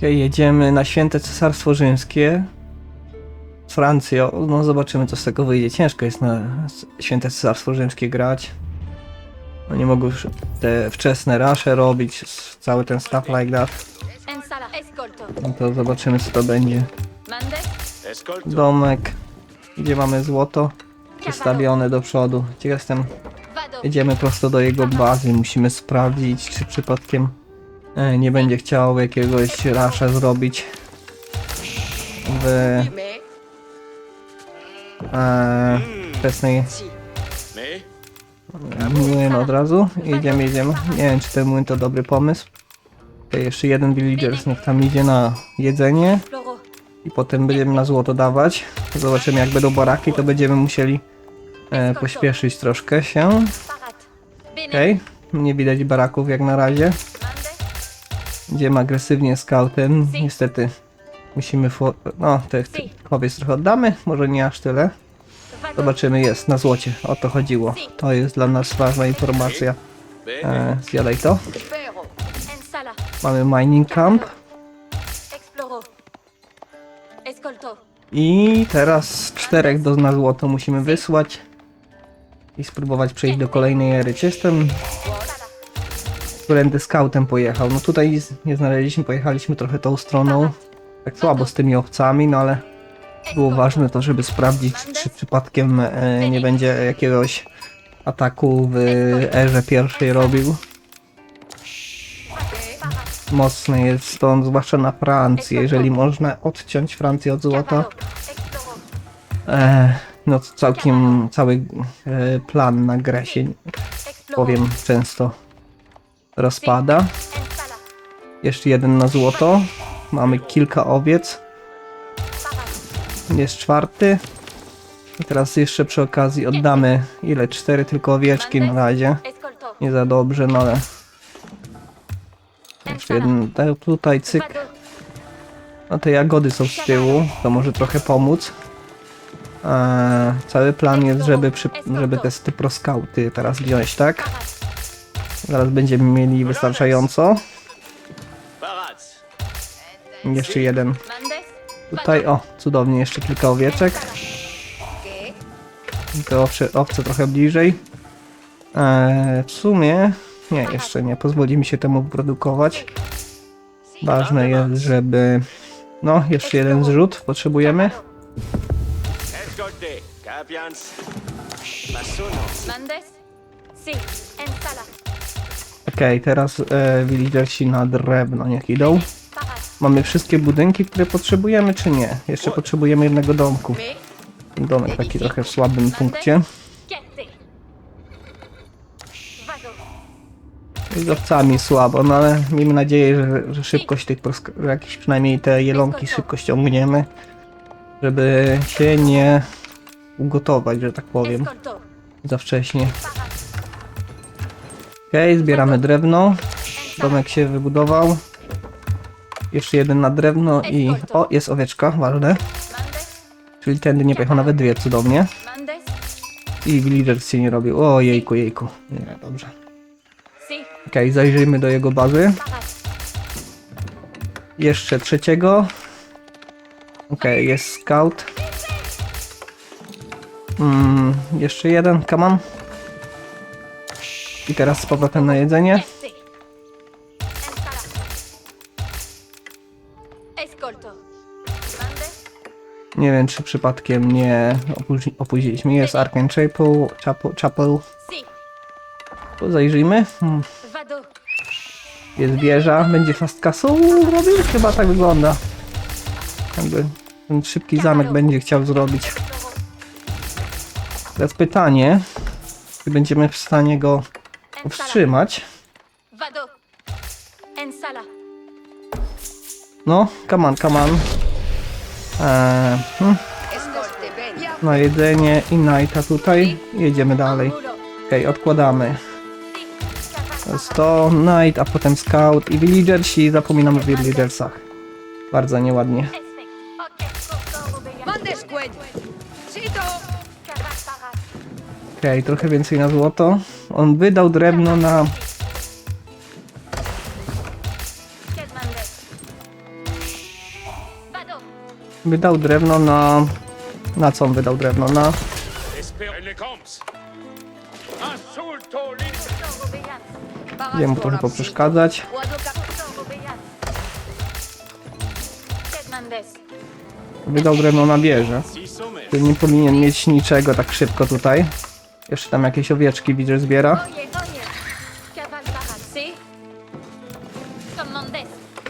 Okej, jedziemy na Święte Cesarstwo Rzymskie. Z Francją. No zobaczymy co z tego wyjdzie. Ciężko jest na Święte Cesarstwo Rzymskie grać. No nie mogą już te wczesne rasze robić, cały ten stuff like that. No to zobaczymy co to będzie. Domek, gdzie mamy złoto przestawione do przodu. Ciekaw jestem, jedziemy prosto do jego bazy. Musimy sprawdzić, czy przypadkiem nie będzie chciał jakiegoś rasza zrobić w e, wczesnej młyn od razu. Jedziemy, jedziemy. Nie wiem, czy ten młyn to dobry pomysł. Okej, jeszcze jeden villagers niech tam idzie na jedzenie i potem będziemy na złoto dawać. Zobaczymy jak będą baraki, to będziemy musieli e, pośpieszyć troszkę się. Okej, nie widać baraków jak na razie. Idziemy agresywnie scoutem. Niestety musimy... No, te kowiec trochę oddamy, może nie aż tyle. Zobaczymy, jest na złocie. O to chodziło. To jest dla nas ważna informacja. E, zjadaj to. Mamy mining camp. I teraz czterech do na złoto musimy wysłać. I spróbować przejść do kolejnej ery. Czy jestem... Którędy scoutem pojechał. No tutaj nie znaleźliśmy, pojechaliśmy trochę tą stroną. Tak słabo z tymi owcami, no ale było ważne to, żeby sprawdzić, czy przypadkiem e, nie będzie jakiegoś ataku w erze pierwszej robił. Mocny jest stąd, zwłaszcza na Francję, jeżeli można odciąć Francję od złota. E, no to całkiem cały e, plan na grę się, powiem, często rozpada. Jeszcze jeden na złoto. Mamy kilka owiec. Jest czwarty. I teraz jeszcze przy okazji oddamy ile? Cztery tylko owieczki na razie. Nie za dobrze, no ale jeszcze jeden tutaj cyk. No te jagody są z tyłu, to może trochę pomóc. Eee, cały plan jest, żeby, przy, żeby te stypro skauty teraz wziąć, tak? Zaraz będziemy mieli wystarczająco. Jeszcze jeden. Tutaj, o, cudownie, jeszcze kilka owieczek. Te owce, owce trochę bliżej. Eee, w sumie, nie, jeszcze nie, pozwoli mi się temu produkować. Ważne jest, żeby... No, jeszcze jeden zrzut potrzebujemy. Mandes. Si. En sala. Okej, teraz e, villagersi na drewno niech idą. Mamy wszystkie budynki, które potrzebujemy, czy nie? Jeszcze potrzebujemy jednego domku. Me. Domek taki trochę w słabym punkcie. Chierte. Vado. I z owcami słabo, no ale miejmy nadzieję, że, że szybkość tych, że jakieś przynajmniej te jelonki szybko ściągniemy, żeby się nie ugotować, że tak powiem, za wcześnie. Okej, zbieramy drewno, domek się wybudował. Jeszcze jeden na drewno i... O, jest owieczka, ważne. Czyli tędy nie pojechał nawet dwie, cudownie. I villagers się nie robił. O, jejku, jejku. Nie, dobrze. Okej, zajrzyjmy do jego bazy. Jeszcze trzeciego. Okej, jest scout. Mm, jeszcze jeden, come on. I teraz z powrotem na jedzenie. Nie wiem, czy przypadkiem nie opóźni- opóźniliśmy. Jest Arcane Chapel. Chapel. Tu zajrzyjmy. Hmm. Jest wieża. Będzie fast castle robił? Chyba tak wygląda. Jakby ten szybki zamek będzie chciał zrobić. Teraz pytanie, czy będziemy w stanie go Sala. No, come on, come on. Eee, no jedzenie i nighta tutaj. Jedziemy dalej. Okej, odkładamy. Si. To jest to, night, a potem scout i villagersi. Zapominamy o villagersach. Bardzo nieładnie. Okej, trochę więcej na złoto. On wydał drewno na. Wydał drewno na... Na co on wydał drewno? Na... Idę mu trochę poprzeszkadzać. Wydał drewno na sommets. Ty nie powinien mieć niczego tak szybko tutaj. Jeszcze tam jakieś owieczki widzę zbiera.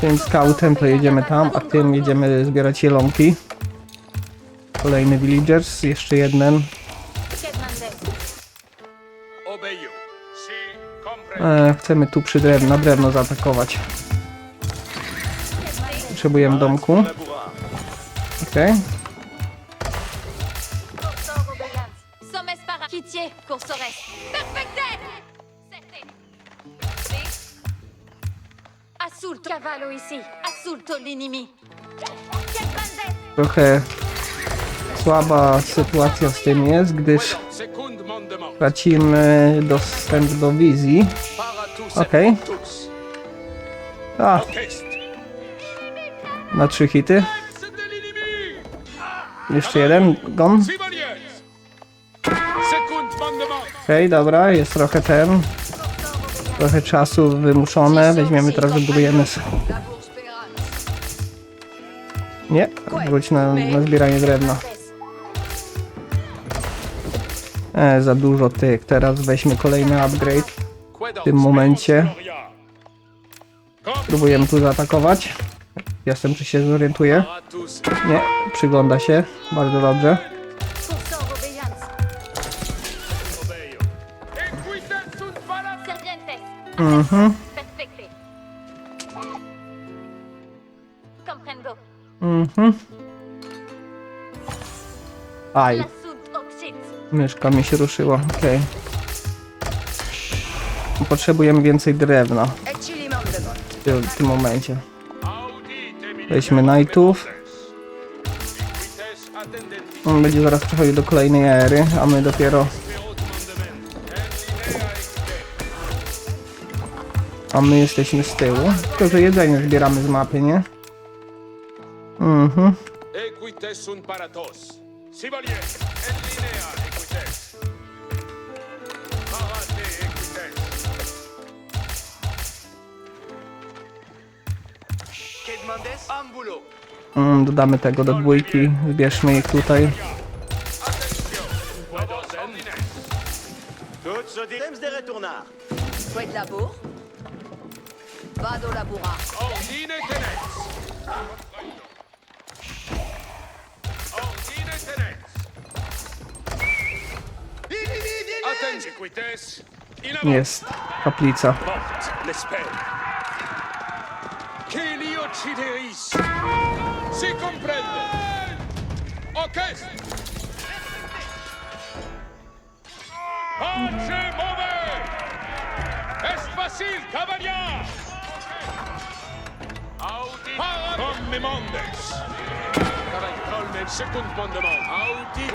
Tym scoutem to jedziemy tam, a tym jedziemy zbierać jelonki. Kolejny villagers, jeszcze jeden. E, chcemy tu przy drewno, na drewno zaatakować. Potrzebujemy domku. Okej. Courson Trochę słaba sytuacja z tym jest, gdyż tracimy dostęp do wizji. Okej. A, Orchestre. na trzy hity. Jeszcze jeden, gon. Okej, dobra, jest trochę ten. Trochę czasu wymuszone. Weźmiemy teraz, wybudujemy. Nie, wróć na, na zbieranie drewna. E, za dużo tych. Teraz weźmy kolejny upgrade. W tym momencie. Próbujemy tu zaatakować. Jestem, czy się zorientuję. Nie, przygląda się. Bardzo dobrze. Mhm, mhm. Aj, myszka mi się ruszyła. Okej. Potrzebujemy więcej drewna w tym, momencie. Weźmy knightów. On będzie zaraz przechodził do kolejnej ery, a my dopiero... A my jesteśmy z tyłu. Tylko, że jedzenie zbieramy z mapy, nie? Mhm. Equites sunt para tos. Chevaliers. En linea equites. Parate equites. Que demandes? Ambulo. Mm, dodamy tego do dwójki. Zbierzmy ich tutaj. Toutes temps de retournar. Fouet de la bourre. Vado labura. Ordine tenens. Ordine tenens. Attention. Equites. In avant. Jest kaplica. Morte, l'espère. Che li uccideris. Si comprende. Orchestre. Pace mauvais. Est facile, cavalier. Comme mondes. Colme, second mandement. Audi.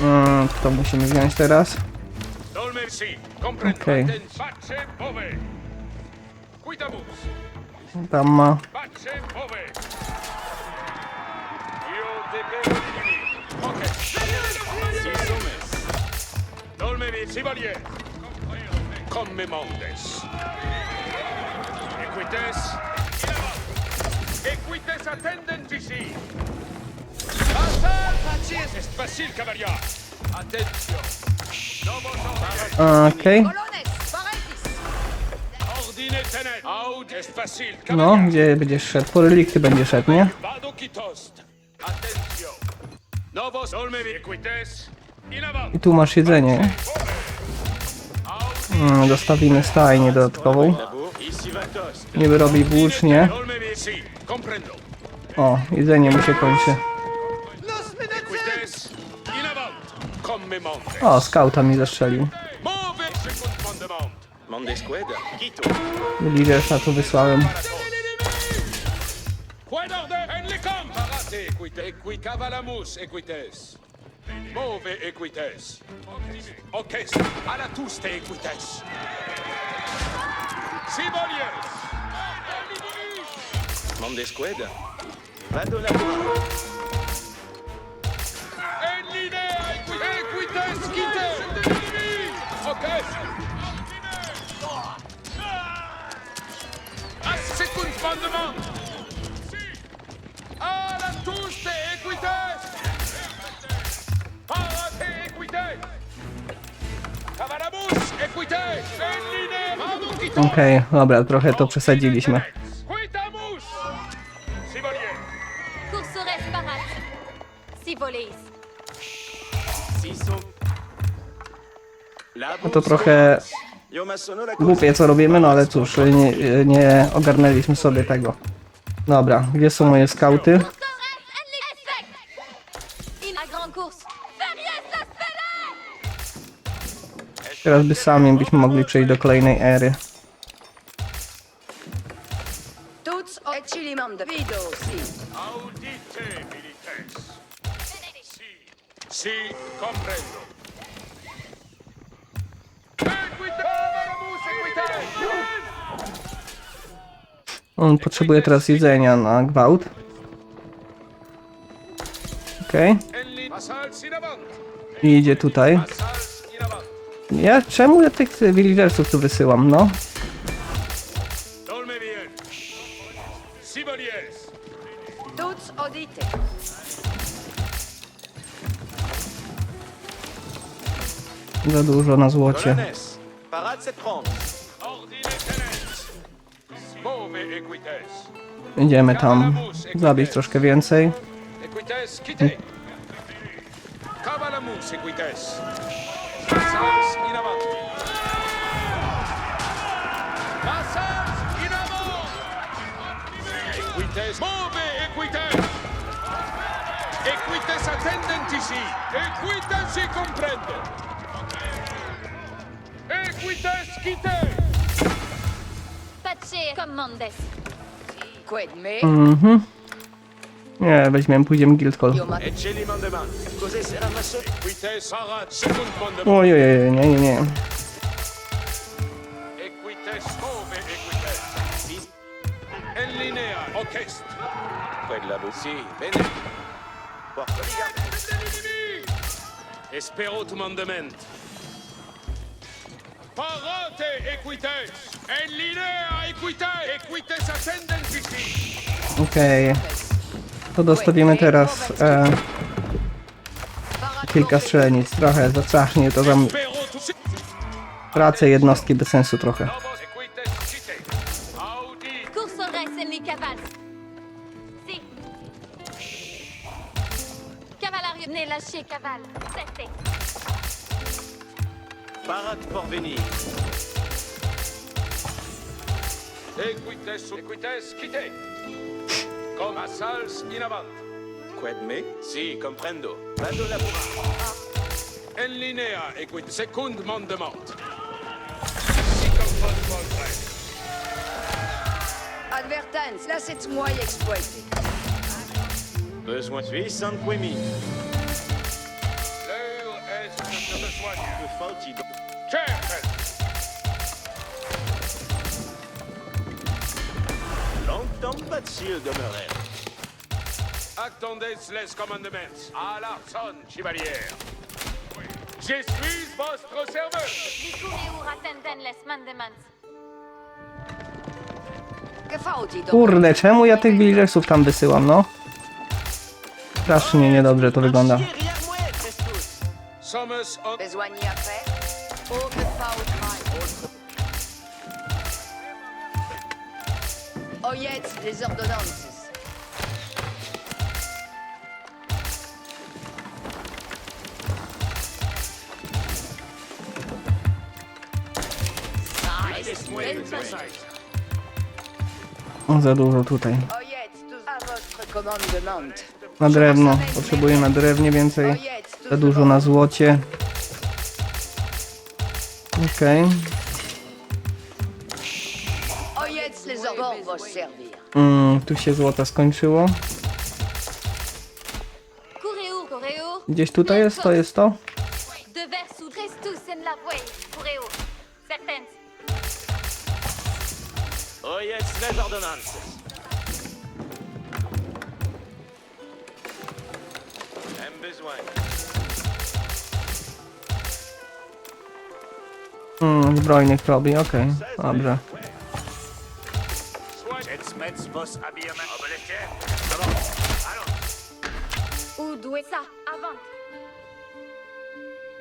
Mm, to musimy wziąć teraz. Dolmersi, comprendo. Okej. Pace mauvais. Quitamus. Tam ma. Pace mauvais. Io te perdono. Ok. Si somes. Dolmeri, chevalier. Come mondes. Equites. Equites attendent ici. Passal. Est facile, cavalier. Attention. Nomos ordines. Okej. Colones. Parentis. Ordine tenet. Aud est facile, No, gdzie będziesz szedł? Po relikty będzie szedł, nie? Attention. Equites. In avant. I tu masz jedzenie. nie? Mm, dostawimy stajnię dodatkową. Nie wyrobi włócznie. O, jedzenie mu się kończy. O, skauta mi zastrzelił. Lidersa tu wysłałem. Cavalamus equites. Mauvais equites. Orchestre. À la tous te equites. Chevaliers. Membre d'escouade Va de la bourre. Enlinea, equi- equites, quitte Ok A second mandement À la touche des equites Okej, dobra, trochę to przesadziliśmy. No to trochę głupie co robimy, no ale cóż, nie, nie ogarnęliśmy sobie tego. Dobra, gdzie są moje skauty? Teraz by sami byśmy mogli przejść do kolejnej ery. On potrzebuje teraz jedzenia na gwałt. Okej, avant. i idzie tutaj. Ja, czemu ja tych villagersów tu wysyłam, no? Za dużo na złocie. Idziemy tam zabić troszkę więcej. Equites. Equites, move equites. Equites attendent ici. Equites si comprende. Equites, quitte. Pace commandes. Quid me? Mhm. Nie, weźmiemy, pójdziemy guild hall. Io ma... Eccelimam de man. Cos'è sera mason Equites, parat, second mandement. Ojej, nie, nie, nie. Près de la bourse. Si, bene. Porte Esperot mandament. Parate equites. En linea equite. Equites ascendent ici. Okej. To dostawimy teraz e, kilka strzelanic. Trochę za strasznie to si- pracę jednostki bez sensu trochę. Si, comprendo. Va de la bourre. En linea equite. Second mandement. Si comme votre Advertens, là c'est moi exploité. Besoin suisse en quemi. L'heure est de se rejoindre. Que faut-il donc Cher maître. Longtemps pas de ciel demeurer. Attendez les commandements. À l'arson, chevalier. Je suis votre serveur. Licureur attenden les mandements. Che fauti do? Kurde, czemu ja tych villagersów tam wysyłam, no? Strasznie niedobrze to wygląda. Sommes en... Besoigni à faire? Oh. Oyez les ordonnances. Za dużo tutaj. Na drewno. Potrzebuję na drewnie więcej. Za dużo na złocie. Okej. Servir. Mm, tu się złota skończyło. Gdzieś tutaj jest, to jest to? To jest bez ordonansy. Zęby hmm, zbrojnych robi, okej, dobrze.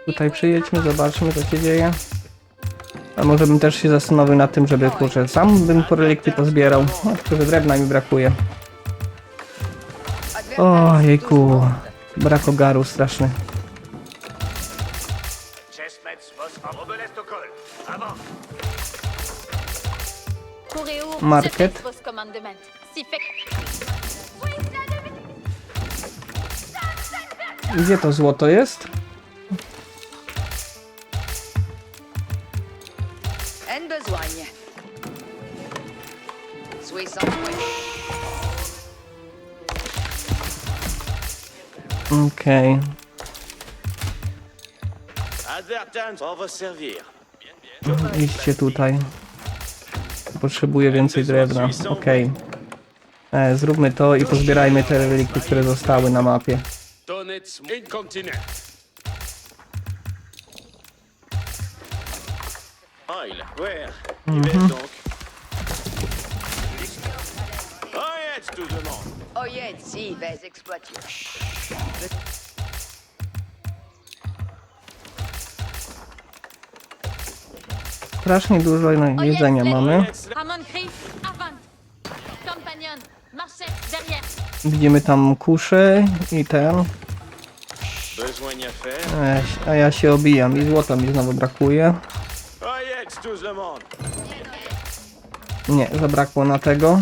Tutaj przyjedźmy, zobaczmy co się dzieje. A może bym też się zastanowił nad tym, żeby kurczę, sam bym relikty pozbierał. Tylko że drewna mi brakuje. O jejku, brak ogaru straszny. Market. Gdzie to złoto jest? Okej. Servir. Idźcie tutaj. Potrzebuję więcej drewna. Okej. E, Zróbmy to i pozbierajmy te relikty, które zostały na mapie. Donnez incontinent. Oil. Where? Divers Exploiter. Strasznie dużo no, jedzenia mamy. Widzimy tam kuszy i ten. A ja się obijam i złota mi znowu brakuje. Nie, zabrakło na tego.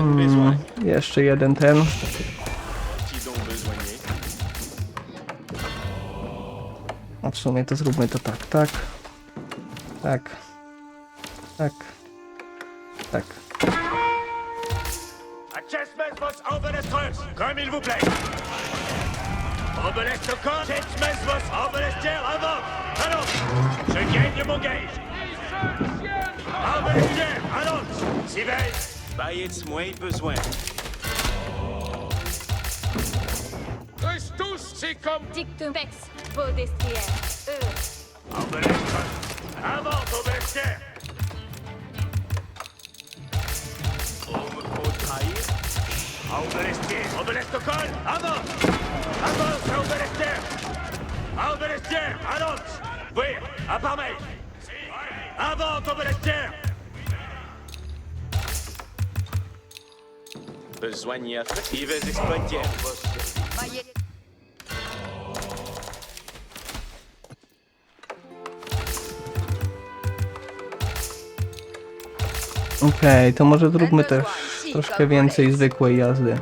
Besoin. Jeszcze jeden ten. A w sumie to zróbmy to tak, tak. Tak. Tak. Tak. Vos obelestres. Comme il vous plaît. Au vos obelestières avant. Allons. Je gagne mon gage. Obelestière, allons. Si veille. Baillez moins besoin. Reste tous, c'est comme... Dictum pex, vos destrières. Eux. Obelestre. Avant, obelestière. On me faut trahir. Obelestier. Obelest au col. Avant. Avance, obelestière. Obelestière, allons. Oui, à part mail. Avant, obelestière. Besoigne à faire. Yves exploitière. Maillet. Okej, to może zróbmy też troszkę więcej zwykłej jazdy.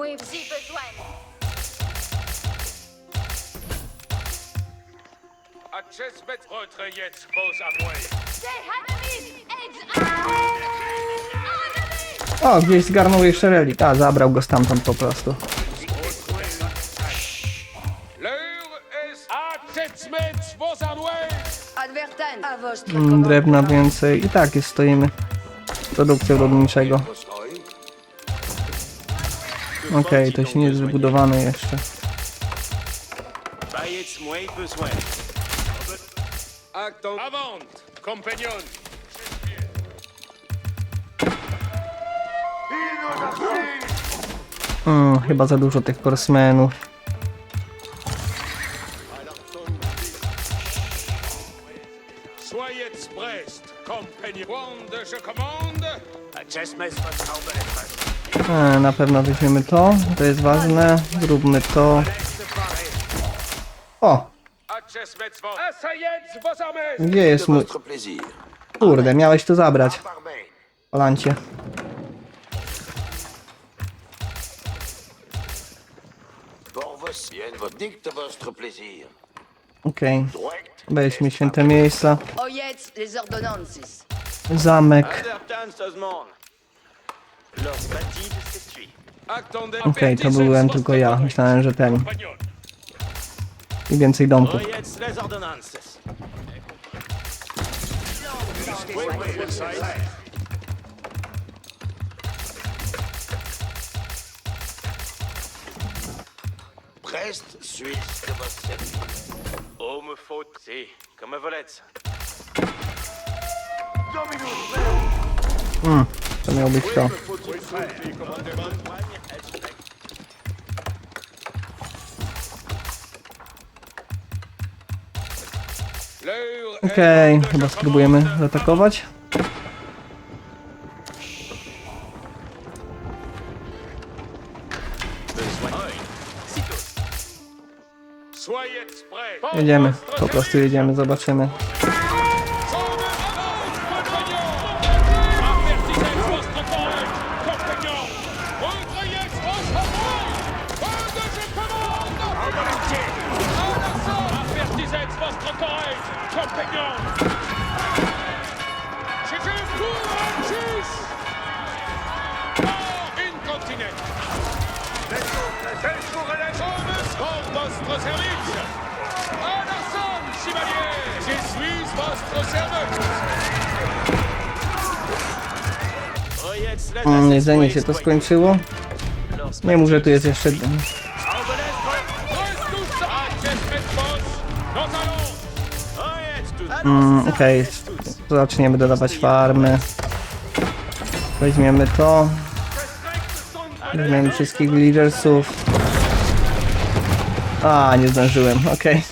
Dicte-moi si besoin. À Chesmet, retrayez vos amouilles. Say Hanamis, Edge, Enemy! O, gdzieś zgarnął jeszcze relik. A, zabrał go stamtąd po prostu. L'heure est Mm. Drewna więcej. I tak jest, stoimy. Produkcja rodniczego. Okej, to się nie jest wybudowane jeszcze. Avant, compagnon. Mm, chyba za dużo tych horsemenów. Soyez Brest, compagnon. Je commande. Votre obelestre. E, na pewno weźmiemy to. To jest ważne. Zróbmy to. O! Gdzie jest mój... Kurde, miałeś to zabrać. Par mail. Olancie. Pour vos bien votre dicte votre plaisir. Okej. Wejdźmy w święte miejsca. Zamek. Okej, to byłem tylko ja. Myślałem, że ten. I więcej domków. Prest Suisse de votre service. Oh, me faut, si, comme un volette. To miało być to. Okej, est chyba spróbujemy zaatakować. Jedziemy, po prostu jedziemy, zobaczymy. Votre votre les Mm, jedzenie się to skończyło. Nie mów, że tu jest jeszcze... Mm, Okej, zaczniemy dodawać farmy. Weźmiemy to. Weźmiemy wszystkich villagersów. A, nie zdążyłem, okej.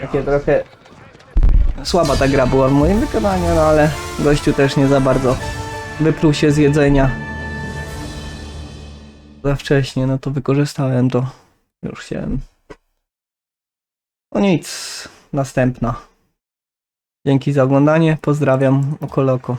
Takie trochę... Słaba ta gra była w moim wykonaniu, no ale gościu też nie za bardzo wypluł się z jedzenia. Za wcześnie, no to wykorzystałem to. Już chciałem. No nic, następna. Dzięki za oglądanie, pozdrawiam, okoloko.